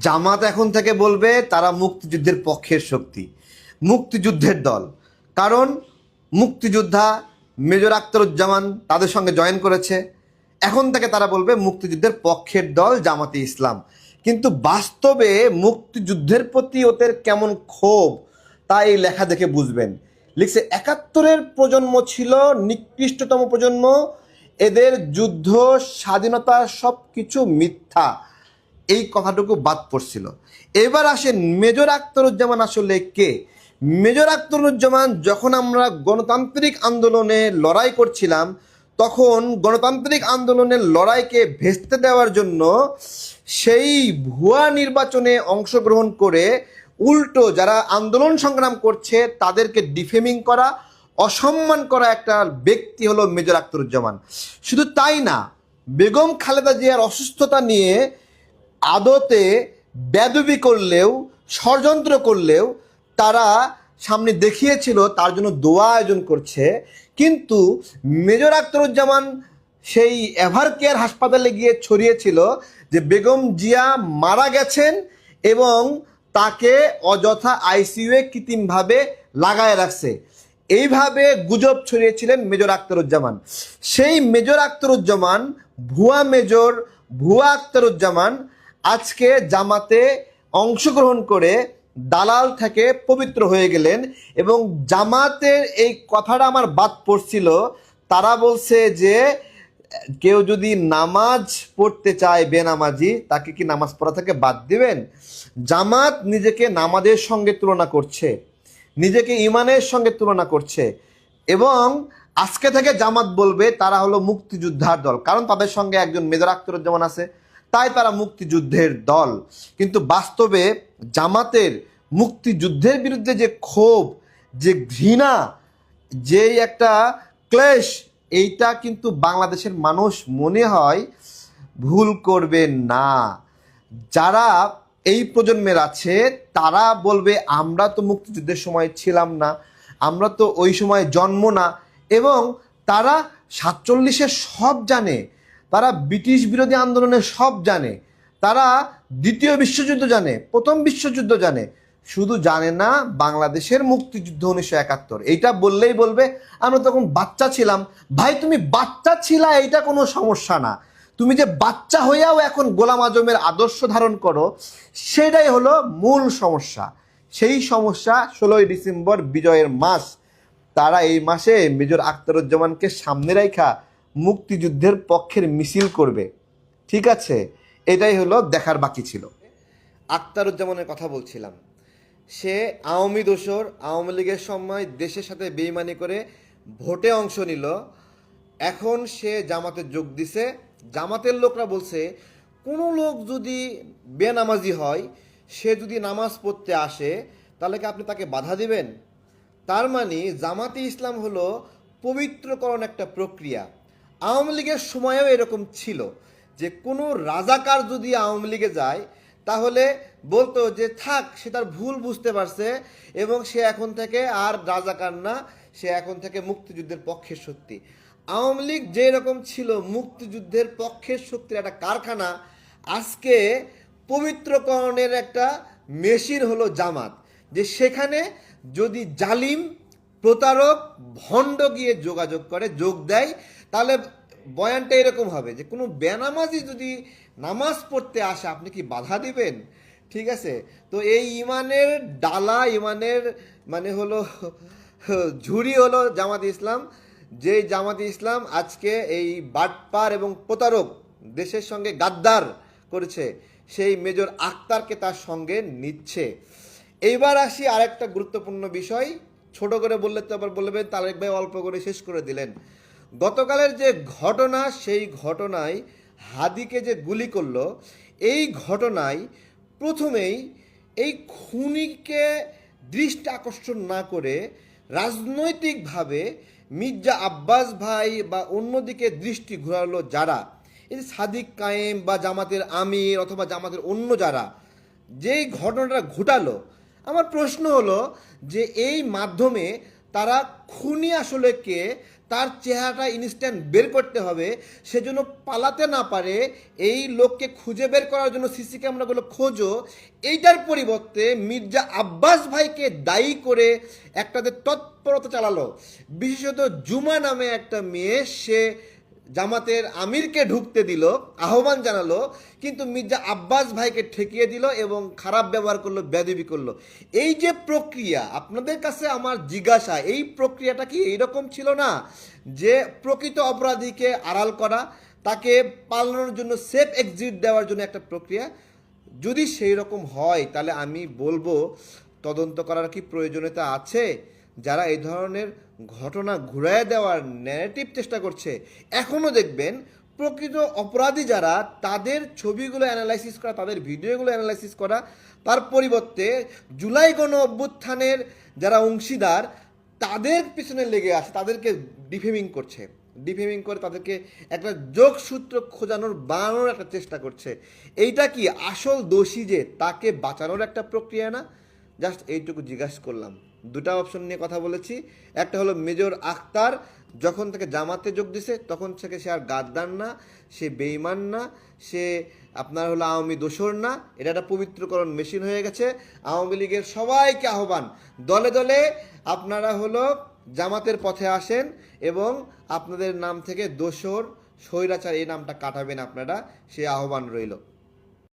জামাত এখন থেকে বলবে তারা মুক্তিযুদ্ধের পক্ষের শক্তি, মুক্তিযুদ্ধের দল। কারণ মুক্তিযোদ্ধা মেজর আখতারুজ্জামান তাদের সঙ্গে জয়েন করেছে। এখন থেকে তারা বলবে মুক্তিযুদ্ধের পক্ষের দল জামাতে ইসলাম। কিন্তু বাস্তবে মুক্তিযুদ্ধের প্রতি ওদের কেমন ক্ষোভ, তা এই লেখা দেখে বুঝবেন। লিখছে, একাত্তরের প্রজন্ম ছিল নিকৃষ্টতম প্রজন্ম। এদের যুদ্ধ, স্বাধীনতা সব কিছু মিথ্যা। এই কথাটুকু বাদ পড়ছিল। এবার আসেন মেজর আখতারুজ্জামান আসলে কে? মেজর আখতারুজ্জামান যখন আমরা গণতান্ত্রিক আন্দোলনে লড়াই করছিলাম, তখন গণতান্ত্রিক আন্দোলনের লড়াইকে ভেস্তে দেওয়ার জন্য সেই ভুয়া নির্বাচনে অংশগ্রহণ করে উল্টো যারা আন্দোলন সংগ্রাম করছে, তাদেরকে ডিফেমিং করা, অসম্মান করা একটা ব্যক্তি হলো মেজর আখতারুজ্জামান। শুধু তাই না, বেগম খালেদা জিয়ার অসুস্থতা নিয়ে আদতে বেদবি করলেও, ষড়যন্ত্র করলেও তারা সামনে দেখিয়েছিল, তার জন্য দোয়া আয়োজন করছে। কিন্তু মেজর আখতারুজ্জামান সেই এভার কেয়ার হাসপাতালে গিয়ে ছড়িয়েছিল যে বেগম জিয়া মারা গেছেন এবং তাকে অযথা আইসিইউয়ে কৃত্রিমভাবে লাগায় রাখছে। এইভাবে গুজব ছড়িয়েছিলেন মেজর আখতারুজ্জামান। সেই মেজর আখতারুজ্জামান, ভুয়া মেজর, ভুয়া আখতারুজ্জামান আজকে জামাতে অংশগ্রহণ করে দালাল থেকে পবিত্র হয়ে গেলেন এবং জামাতের এই কথাটা আমার বাদ পড়ছিল। তারা বলছে যে, কেউ যদি নামাজ পড়তে চায় বেনামাজি, তাকে কি নামাজ পড়া থেকে বাদ দিবেন? জামাত নিজেকে নামাজের সঙ্গে তুলনা করছে, নিজেকে ইমানের সঙ্গে তুলনা করছে এবং আজকে থেকে জামাত বলবে তারা হলো মুক্তিযোদ্ধার দল। কারণ তাদের সঙ্গে একজন মেজর আখতারুজ্জামান আছে তাই তারা মুক্তিযুদ্ধের দল। কিন্তু বাস্তবে জামাতের মুক্তিযুদ্ধের বিরুদ্ধে যে ক্ষোভ, যে ঘৃণা, যেই একটা ক্লেশ, এইটা কিন্তু বাংলাদেশের মানুষ মনে হয় ভুল করবে না। যারা এই প্রজন্মের আছে, তারা বলবে, আমরা তো মুক্তিযুদ্ধের সময় ছিলাম না, আমরা তো ওই সময় জন্ম না। এবং তারা সাতচল্লিশের সব জানে তারা ব্রিটিশ বিরোধী আন্দোলনের সব জানে। তারা দ্বিতীয় বিশ্বযুদ্ধ জানে, প্রথম বিশ্বযুদ্ধ জানে। শুধু জানে না, বাংলাদেশের মুক্তিযুদ্ধ উনিশশো একাত্তর। এইটা বললেই বলবে, আমরা তখন বাচ্চা ছিলাম। ভাই, তুমি বাচ্চা ছিলা, এইটা কোনো সমস্যা না। তুমি যে বাচ্চা হইয়াও এখন গোলাম আজমের আদর্শ ধারণ করো, সেটাই হলো মূল সমস্যা। সেই সমস্যা ষোলোই ডিসেম্বর বিজয়ের মাস। তারা এই মাসে মেজর আখতারুজ্জামানকে সামনে রাখা মুক্তিযুদ্ধের পক্ষের মিছিল করবে। ঠিক আছে? এটাই হলো দেখার বাকি ছিল। আখতারুজ্জামানের কথা বলছিলাম। সে আওয়ামী দোসর আওয়ামী লীগের সময় দেশের সাথে বেইমানি করে ভোটে অংশ নিল। এখন সে জামাতে যোগ দিছে। জামাতের লোকরা বলছে, কোনো লোক যদি বেনামাজি হয়, সে যদি নামাজ পড়তে আসে, তাহলে কি আপনি তাকে বাধা দিবেন? তার মানে জামাতে ইসলাম হলো পবিত্রকরণ একটা প্রক্রিয়া। আওয়ামী লীগের সময়েও এরকম ছিল যে কোনো রাজাকার যদি আওয়ামী লীগে যায়, তাহলে বলতো যে থাক, সে তার ভুল বুঝতে পারছে এবং সে এখন থেকে আর রাজাকার না, সে এখন থেকে মুক্তিযুদ্ধের পক্ষের শক্তি আওয়ামী লীগ যে রকম ছিল মুক্তিযুদ্ধের পক্ষের শক্তির একটা কারখানা, আজকে পবিত্রকরণের একটা মেশিন হলো জামাত। যে সেখানে যদি জালিম প্রতারক ভণ্ড গিয়ে যোগাযোগ করে, যোগ দেয়। তাহলে বয়ানটা এরকম হবে যে, কোনো বেনামাজি যদি নামাজ পড়তে আসে, আপনি কি বাধা দিবেন? ঠিক আছে? তো এই ইমানের ডালা, ইমানের মানে হলো, ঝুড়ি হলো জামাত ইসলাম। যে জামাত ইসলাম আজকে এই বাটপার এবং প্রতারক দেশের সঙ্গে গাদ্দার করেছে, সেই মেজর আক্তারকে তার সঙ্গে নিচ্ছে। এইবার আসি আরেকটা গুরুত্বপূর্ণ বিষয়। ছোট করে বললে তো আবার বলবেন তারেক ভাই অল্প করে শেষ করে দিলেন। গতকালের যে ঘটনা, সেই ঘটনায় হাদিকে যে গুলি করল, এই ঘটনায় প্রথমেই এই খুনিকে দৃষ্টি আকর্ষণ না করে রাজনৈতিকভাবে মির্জা আব্বাস ভাই বা অন্যদিকে দৃষ্টি ঘোরালো যারা, এই সাদিক কায়েম বা জামাতের আমির অথবা জামাতের অন্য যারা, যেই ঘটনাটা ঘটালো আমার প্রশ্ন হলো যে এই মাধ্যমে তারা খুনি আসলে কে? তার চেহারাটা ইনস্ট্যান্ট বের করতে হবে, সেজন্য পালাতে না পারে, এই লোককে খুঁজে বের করার জন্য সিসি ক্যামেরাগুলো খোঁজো। এইটার পরিবর্তে মির্জা আব্বাস ভাইকে দায়ী করে একটাদের তৎপরতা চালালো। বিশেষত জুমা নামে একটা মেয়ে, সে জামাতের আমিরকে ঢুকতে দিল, আহ্বান জানালো, কিন্তু মির্জা আব্বাস ভাইকে ঠেকিয়ে দিল এবং খারাপ ব্যবহার করল বেদবি করল। এই যে প্রক্রিয়া, আপনাদের কাছে আমার জিজ্ঞাসা, এই প্রক্রিয়াটা কি এইরকম ছিল না যে প্রকৃত অপরাধীকে আড়াল করা, তাকে পালানোর জন্য সেফ এক্সিট দেওয়ার জন্য একটা প্রক্রিয়া? যদি সেই রকম হয়, তাহলে আমি বলব, তদন্ত করার কি প্রয়োজনীয়তা আছে? যারা এই ধরনের ঘটনা ঘুরায় দেওয়ার ন্যারেটিভ চেষ্টা করছে এখনও দেখবেন প্রকৃত অপরাধী যারা তাদের ছবিগুলো অ্যানালাইসিস করা, তাদের ভিডিওগুলো অ্যানালাইসিস করা, তার পরিবর্তে জুলাই গণ অভ্যুত্থানের যারা অংশীদার, তাদের পিছনে লেগে আছে তাদেরকে ডিফেমিং করছে। ডিফেমিং করে তাদেরকে একটা যোগসূত্র খোঁজানোর বানানোর একটা চেষ্টা করছে। এইটা কি আসল দোষী যে তাকে বাঁচানোর একটা প্রক্রিয়া না? জাস্ট এইটুকু জিজ্ঞাসা করলাম। দুটা অপশন নিয়ে কথা বলেছি। একটা হলো মেজর আখতার, যখন থেকে জামাতে যোগ দিছে, তখন থেকে সে আর গাদ্দার না, সে বেইমান না, সে আপনার হলো আওয়ামী দোসর না। এটা একটা পবিত্রকরণ মেশিন হয়ে গেছে। আওয়ামী লীগের সবাইকে আহ্বান, দলে দলে আপনারা হলো জামাতের পথে আসেন এবং আপনাদের নাম থেকে দোসর স্বৈরাচার এই নামটা কাটাবেন আপনারা, সে আহ্বান রইল।